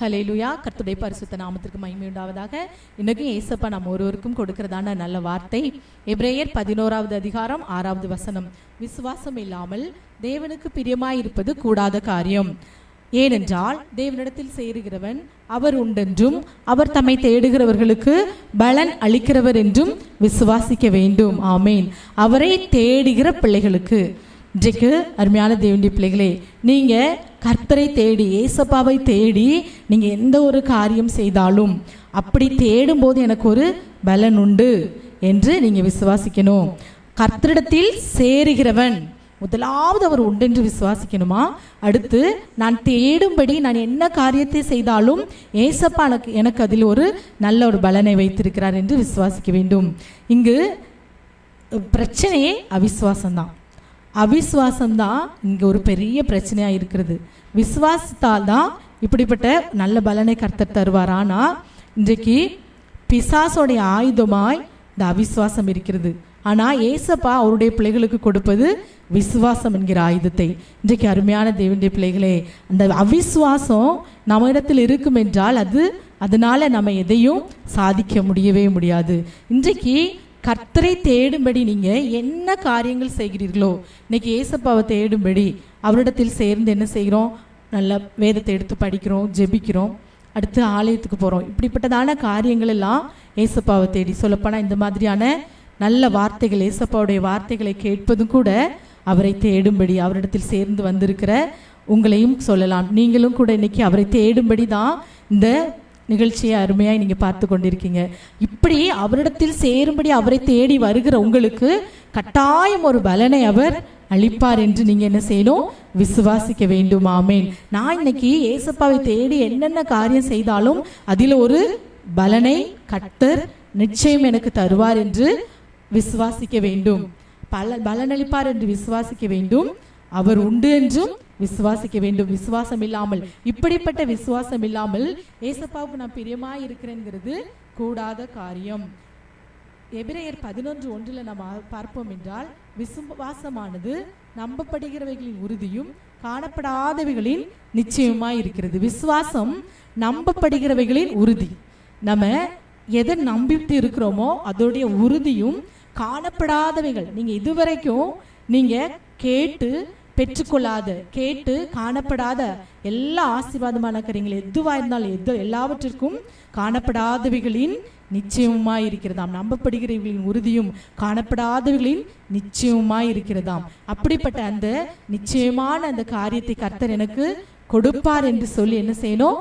Hallelujah கர்த்துடைய பரிசுத்த நாமத்திற்கு மகிமை உண்டாவதாக. இன்னைக்கும் ஏசப்பா நம்ம ஒருவருக்கும் கொடுக்கிறதான நல்ல வார்த்தை. எப்ரேயர் பதினோராவது அதிகாரம் ஆறாவது வசனம். விசுவாசம் இல்லாமல் தேவனுக்கு பிரியமாயிருப்பது கூடாத காரியம். ஏனென்றால் தேவனிடத்தில் சேருகிறவன் அவர் உண்டென்றும் அவர் தம்மை தேடுகிறவர்களுக்கு பலன் அளிக்கிறவர் என்றும் விசுவாசிக்க வேண்டும். ஆமேன். அவரை தேடுகிற பிள்ளைகளுக்கு. இன்றைக்கு அருமையான தேவனுடைய பிள்ளைகளே நீங்கள் கர்த்தரை தேடி ஏசப்பாவை தேடி நீங்கள் எந்த ஒரு காரியம் செய்தாலும் அப்படி தேடும்போது எனக்கு ஒரு பலன் உண்டு என்று நீங்கள் விசுவாசிக்கணும். கர்த்தரிடத்தில் சேருகிறவன் முதலாவது அவர் உண்டு என்று விசுவாசிக்கணுமா? அடுத்து நான் தேடும்படி நான் என்ன காரியத்தை செய்தாலும் ஏசப்பா எனக்கு எனக்கு அதில் ஒரு நல்ல ஒரு பலனை வைத்திருக்கிறார் என்று விசுவாசிக்க வேண்டும். இங்கு பிரச்சனையே அவிஸ்வாசம்தான் அவிஸ்வாசம்தான் இங்கே ஒரு பெரிய பிரச்சனையாக இருக்கிறது. விஸ்வாசத்தால் தான் இப்படிப்பட்ட நல்ல பலனை கர்த்தர் தருவார். ஆனால் இன்றைக்கு பிசாசோடைய ஆயுதமாய் இந்த அவிஸ்வாசம் இருக்கிறது. ஆனால் ஏசப்பா அவருடைய பிள்ளைகளுக்கு கொடுப்பது விசுவாசம் என்கிற ஆயுதத்தை. இன்றைக்கு அருமையான தேவனுடைய பிள்ளைகளே அந்த அவிஸ்வாசம் நம்ம இடத்தில் இருக்கும் என்றால் அது அதனால் நம்ம எதையும் சாதிக்க முடியவே முடியாது. இன்றைக்கு கர்த்தரை தேடும்படி நீங்கள் என்ன காரியங்கள் செய்கிறீர்களோ இன்னைக்கு ஏசப்பாவை தேடும்படி அவரிடத்தில் சேர்ந்து என்ன செய்கிறோம்? நல்ல வேதத்தை எடுத்து படிக்கிறோம் ஜெபிக்கிறோம். அடுத்து ஆலயத்துக்கு போகிறோம் இப்படிப்பட்டதான காரியங்கள் எல்லாம் ஏசப்பாவை தேடி. சொல்லப்போனால் இந்த மாதிரியான நல்ல வார்த்தைகள் ஏசப்பாவுடைய வார்த்தைகளை கேட்பதும் கூட அவரை தேடும்படி அவரிடத்தில் சேர்ந்து வந்திருக்கிற உங்களையும் சொல்லலாம். நீங்களும் கூட இன்னைக்கு அவரை தேடும்படி தான் இந்த நிகழ்ச்சியை அருமையாக நீங்கள் பார்த்து கொண்டிருக்கீங்க. இப்படி அவரிடத்தில் சேரும்படி அவரை தேடி வருகிற உங்களுக்கு கட்டாயம் ஒரு பலனை அவர் அளிப்பார் என்று நீங்கள் என்ன செய்யணும்? விசுவாசிக்க வேண்டும். ஆமேன். நான் இன்னைக்கு ஏசப்பாவை தேடி என்னென்ன காரியம் செய்தாலும் அதில் ஒரு பலனை கத்தர் நிச்சயம் எனக்கு தருவார் என்று விசுவாசிக்க வேண்டும். பல பலனளிப்பார் என்று விசுவாசிக்க வேண்டும். அவர் உண்டு என்றும் விசுவாசிக்க வேண்டும் விசுவாசம் இல்லாமல் இப்படிப்பட்ட விசுவாசம் இல்லாமல் ஏசப்பாவுக்கு நான் பிரியமா இருக்கிறேங்கிறது கூடாத காரியம். எபிரேயர் பதினொன்று ஒன்றில் நாம் பார்ப்போம் என்றால் விசுவாசமானது நம்பப்படுகிறவைகளின் உறுதியும் காணப்படாதவைகளின் நிச்சயமாய் இருக்கிறது விசுவாசம் நம்பப்படுகிறவைகளின் உறுதி. நம்ம எதை நம்பிட்டு இருக்கிறோமோ அதோடைய உறுதியும் காணப்படாதவைகள். நீங்க இதுவரைக்கும் நீங்க கேட்டு பெற்றுக்கொள்ளாத கேட்டு காணப்படாத எல்லா ஆசீர்வாதமான காரியங்கள் எதுவா இருந்தாலும் எது எல்லாவற்றிற்கும் காணப்படாதவைகளின் நிச்சயமாய் இருக்கிறதாம் நம்பப்படுகிறவர்களின் உறுதியும் காணப்படாதவர்களின் நிச்சயமாய் இருக்கிறதாம் அப்படிப்பட்ட அந்த நிச்சயமான அந்த காரியத்தை கர்த்தர் எனக்கு கொடுப்பார் என்று சொல்லி என்ன செய்யணும்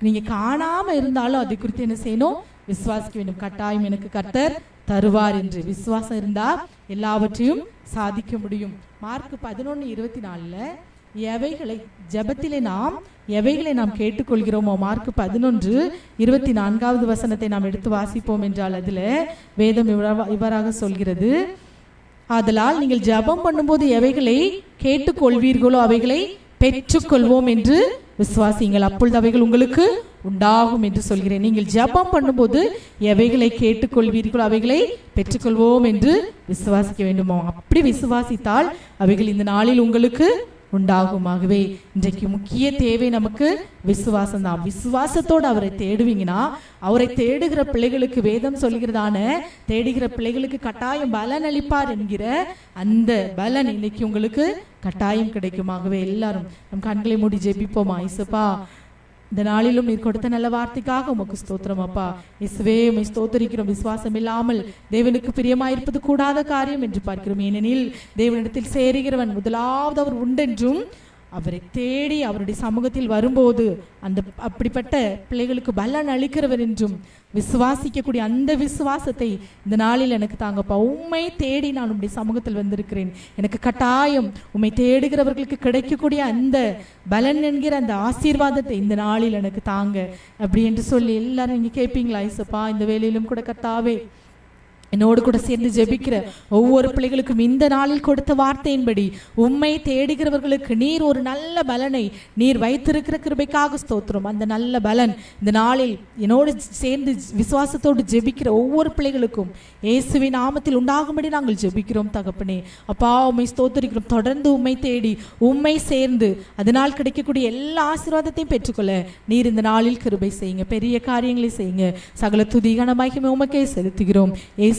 நீங்க காணாம இருந்தாலும் அதை குறித்து என்ன செய்யணும் விசுவாசிக்க வேண்டும். கட்டாயம் எனக்கு கர்த்தர் தருவார் என்று விசுவாசம் இருந்தால் எல்லாவற்றையும் சாதிக்க முடியும். மார்க் பதினொன்று இருபத்தி நாலில் எவைகளை ஜபத்திலே நாம் எவைகளை நாம் கேட்டுக்கொள்கிறோமோ? மார்க் பதினொன்று இருபத்தி நான்காவது வசனத்தை நாம் எடுத்து வாசிப்போம் என்றால் அதில் வேதம் இவ்வாறாக சொல்கிறது. ஆதலால் நீங்கள் ஜெபம் பண்ணும்போது எவைகளை கேட்டுக்கொள்வீர்களோ அவைகளை பெற்றுக்கொள்வோம் என்று விசுவாசிங்கள் அப்பொழுது அவைகள் உங்களுக்கு உண்டாகும் என்று சொல்கிறேன். நீங்கள் ஜெபம் பண்ணும்போது எவைகளை கேட்டுக்கொள்வீர்களோ அவைகளை பெற்றுக்கொள்வோம் என்று விசுவாசிக்க வேண்டுமோ? அப்படி விசுவாசித்தால் அவைகள் இந்த நாளில் உங்களுக்கு உண்டாகுமாகவே. இன்றைக்கு முக்கிய தேவை நமக்கு விசுவாசம் தான் விசுவாசத்தோடு அவரை தேடுவீங்கன்னா அவரை தேடுகிற பிள்ளைகளுக்கு வேதம் சொல்கிறதான தேடுகிற பிள்ளைகளுக்கு கட்டாயம் பலன் அளிப்பார் என்கிற அந்த பலன் இன்னைக்கு உங்களுக்கு கட்டாயம் கிடைக்குமாகவே. எல்லாரும் நம் கண்களை மூடி ஜெபிப்போமா ஐசப்பா? இந்த நாளிலும் நீர் கொடுத்த நல்ல வார்த்தைக்காக உமக்கு ஸ்தோத்திரம் அப்பா. இசுவே உமை ஸ்தோத்தரிக்கிறோம். விசுவாசம் இல்லாமல் தேவனுக்கு பிரியமாயிருப்பது கூடாத காரியம் என்று பார்க்கிறோம். ஏனெனில் தேவனிடத்தில் சேருகிறவன் முதலாவது அவர் உண்டென்றும் அவரை தேடி அவருடைய சமூகத்தில் வரும்போது அந்த அப்படிப்பட்ட பிள்ளைகளுக்கு பலன் அளிக்கிறவர் என்றும் விசுவாசிக்கக்கூடிய அந்த விசுவாசத்தை இந்த நாளில் எனக்கு தாங்கப்பா. உண்மை தேடி நான் உடைய சமூகத்தில் வந்திருக்கிறேன். எனக்கு கட்டாயம் உம்மை தேடுகிறவர்களுக்கு கிடைக்கக்கூடிய அந்த பலன் என்கிற அந்த ஆசீர்வாதத்தை இந்த நாளில் எனக்கு தாங்க. அப்படி என்று சொல்லி எல்லாரும் இங்கே கேட்பீங்களா ஐசப்பா இந்த வேலையிலும் கூட கத்தாவே என்னோடு கூட சேர்ந்து ஜெபிக்கிற ஒவ்வொரு பிள்ளைகளுக்கும் இந்த நாளில் கொடுத்த வார்த்தையின்படி உம்மை தேடுகிறவர்களுக்கு நீர் ஒரு நல்ல பலனை நீர் வைத்திருக்கிற கிருபைக்காக ஸ்தோத்திரம் அந்த நல்ல பலன் இந்த நாளில் என்னோடு சேர்ந்து விசுவாசத்தோடு ஜெபிக்கிற ஒவ்வொரு பிள்ளைகளுக்கும் இயேசுவின் நாமத்தில் உண்டாகும்படி நாங்கள் ஜெபிக்கிறோம் தகப்பனே அப்பா உம்மை ஸ்தோத்திரிக்கிறோம் தொடர்ந்து உம்மை தேடி உம்மை சேர்ந்து அதனால் கிடைக்கக்கூடிய எல்லா ஆசீர்வாதத்தையும் பெற்றுக்கொள்ள நீர் இந்த நாளில் கிருபை செய்யுங்க பெரிய காரியங்களை செய்யுங்க சகல துதிகன உமக்கே செலுத்துகிறோம்